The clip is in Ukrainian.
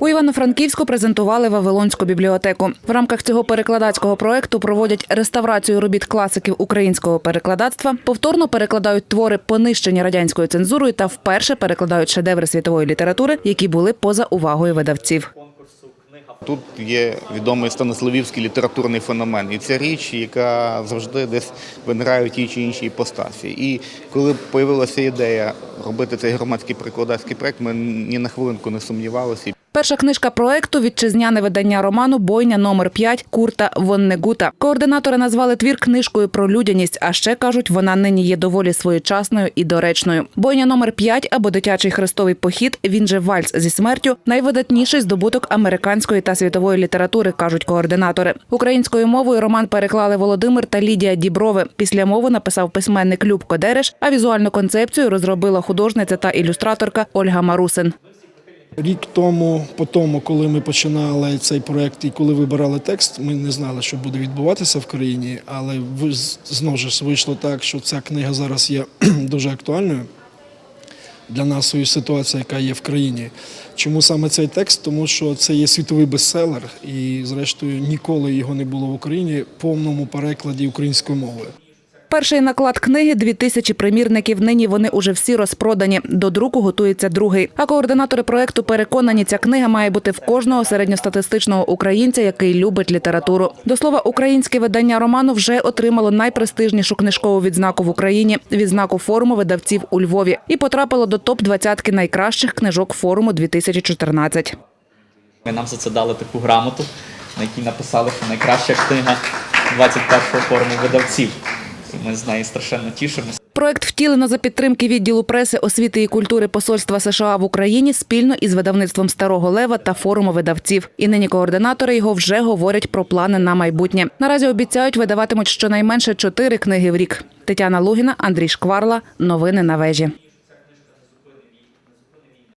У Івано-Франківську презентували Вавилонську бібліотеку. В рамках цього перекладацького проекту проводять реставрацію робіт класиків українського перекладацтва, повторно перекладають твори, понищені радянською цензурою, та вперше перекладають шедеври світової літератури, які були поза увагою видавців. Тут є відомий станиславівський літературний феномен, і це річ, яка завжди десь виникає в тій чи іншій іпостасі. І коли з'явилася ідея робити цей громадський перекладацький проект, ми ні на хвилинку не сумнівалися. Перша книжка проекту вітчизняне видання роману Бойня номер 5 Курта Воннегута. Координатори назвали твір книжкою про людяність. А ще кажуть, вона нині є доволі своєчасною і доречною. Бойня номер 5 або дитячий хрестовий похід. Він же вальс зі смертю. Найвидатніший здобуток американської та світової літератури, кажуть координатори. Українською мовою роман переклали Володимир та Лідія Діброви. Після мови написав письменник Любко Дереш, а візуальну концепцію розробила художниця та ілюстраторка Ольга Марусин. Рік тому, по тому, коли ми починали цей проект і коли вибирали текст, ми не знали, що буде відбуватися в країні, але знову ж вийшло так, що ця книга зараз є дуже актуальною для нас і ситуація, яка є в країні. Чому саме цей текст? Тому що це є світовий бестселер, і зрештою ніколи його не було в Україні в повному перекладі українською мовою. Перший наклад книги – дві тисячі примірників. Нині вони уже всі розпродані. До друку готується другий. А координатори проекту переконані, ця книга має бути в кожного середньостатистичного українця, який любить літературу. До слова, українське видання роману вже отримало найпрестижнішу книжкову відзнаку в Україні – відзнаку форуму видавців у Львові і потрапило до топ 20 найкращих книжок форуму 2014. Ми нам за це дали таку грамоту, на якій написали, що найкраща книга 21-го форуму видавців. Ми з нею страшенно тішимося. Проект втілено за підтримки відділу преси, освіти і культури Посольства США в Україні спільно із видавництвом Старого Лева та форуму видавців. І нині координатори його вже говорять про плани на майбутнє. Наразі обіцяють видаватимуть щонайменше чотири книги в рік. Тетяна Лугіна, Андрій Шкварла. Новини на вежі.